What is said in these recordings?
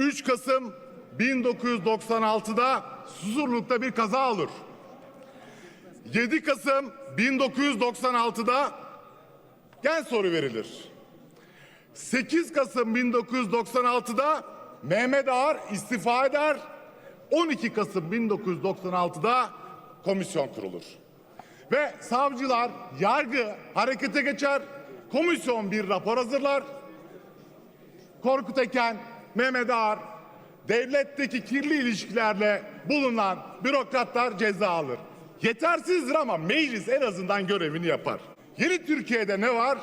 3 Kasım 1996'da Susurluk'ta bir kaza olur. 7 Kasım 1996'da gen soru verilir. 8 Kasım 1996'da Mehmet Ağar istifa eder. 12 Kasım 1996'da komisyon kurulur. Ve savcılar, yargı harekete geçer. Komisyon bir rapor hazırlar. Korkut Eken, Mehmet Ağar, devletteki kirli ilişkilerle bulunan bürokratlar ceza alır. Yetersizdir ama meclis en azından görevini yapar. Yeni Türkiye'de ne var?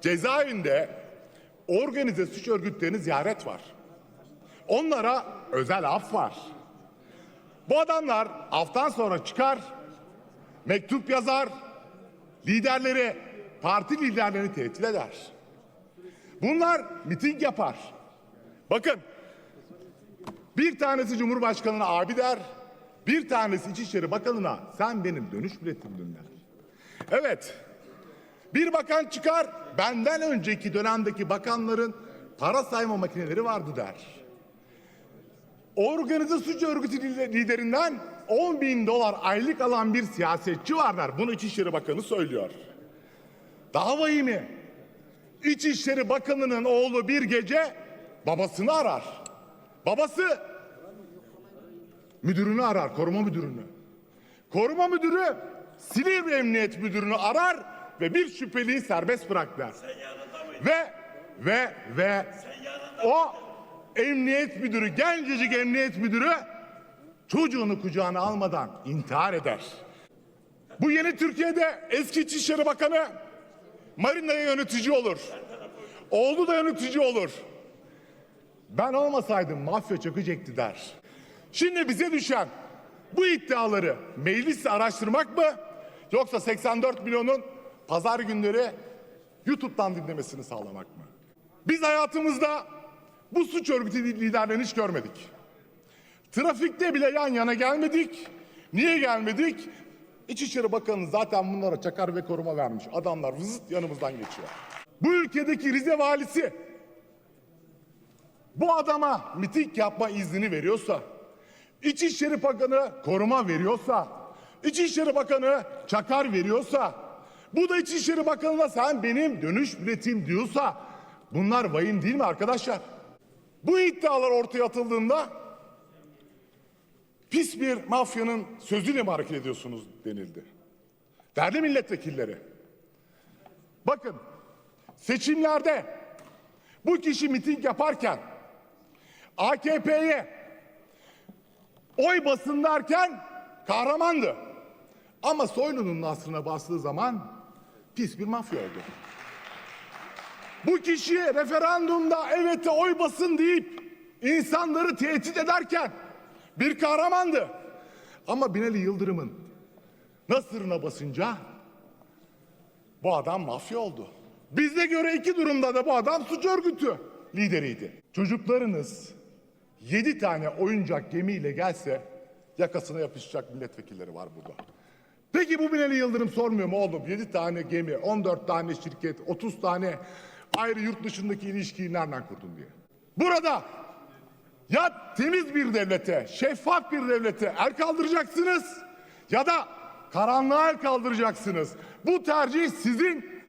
Cezaevinde organize suç örgütlerinin ziyaret var. Onlara özel af var. Bu adamlar aftan sonra çıkar, mektup yazar, liderleri, parti liderlerini tehdit eder. Bunlar miting yapar. Bakın bir tanesi Cumhurbaşkanı'na abi der, bir tanesi İçişleri Bakanı'na sen benim dönüş biletimdin der. Evet, bir bakan çıkar, benden önceki dönemdeki bakanların para sayma makineleri vardı der. Organize suç örgütü liderinden 10 bin dolar aylık alan bir siyasetçi var der. Bunu İçişleri Bakanı söylüyor. Daha vahimi. İçişleri Bakanı'nın oğlu bir gece babasını arar. Babası müdürünü arar, koruma müdürünü. Koruma müdürü Silivri Emniyet Müdürünü arar ve bir şüpheliyi serbest bırak der. Ve ve ve o emniyet müdürü, gencecik emniyet müdürü çocuğunu kucağına almadan intihar eder. Bu yeni Türkiye'de eski İçişleri Bakanı Marina'ya yönetici olur. Oğlu da yönetici olur. Ben olmasaydım mafya çökecekti der. Şimdi bize düşen bu iddiaları mecliste araştırmak mı yoksa 84 milyonun pazar günleri YouTube'dan dinlemesini sağlamak mı? Biz hayatımızda bu suç örgütü liderlerini hiç görmedik. Trafikte bile yan yana gelmedik. Niye gelmedik? İçişleri Bakanı zaten bunlara çakar ve koruma vermiş. Adamlar vızıt yanımızdan geçiyor. Bu ülkedeki Rize valisi bu adama miting yapma iznini veriyorsa, İçişleri Bakanı koruma veriyorsa, İçişleri Bakanı çakar veriyorsa, bu da İçişleri Bakanı'na sen benim dönüş biletim diyorsa bunlar vahim değil mi arkadaşlar? Bu iddialar ortaya atıldığında pis bir mafyanın sözüyle mi hareket ediyorsunuz denildi. Değerli milletvekilleri, bakın seçimlerde bu kişi miting yaparken AKP'ye oy basın derken kahramandı. Ama Soylu'nun nasrına bastığı zaman pis bir mafya oldu. Bu kişi referandumda evet oy basın deyip insanları tehdit ederken bir kahramandı. Ama Binali Yıldırım'ın nasırına basınca bu adam mafya oldu. Bize göre iki durumda da bu adam suç örgütü lideriydi. Çocuklarınız yedi tane oyuncak gemiyle gelse yakasına yapışacak milletvekilleri var burada. Peki bu Binali Yıldırım sormuyor mu oğlum? Yedi tane gemi, 14 tane şirket, 30 tane ayrı yurt dışındaki ilişkiyi nereden kurdun diye. Burada ya temiz bir devlete, şeffaf bir devlete el kaldıracaksınız ya da karanlığa el kaldıracaksınız. Bu tercih sizin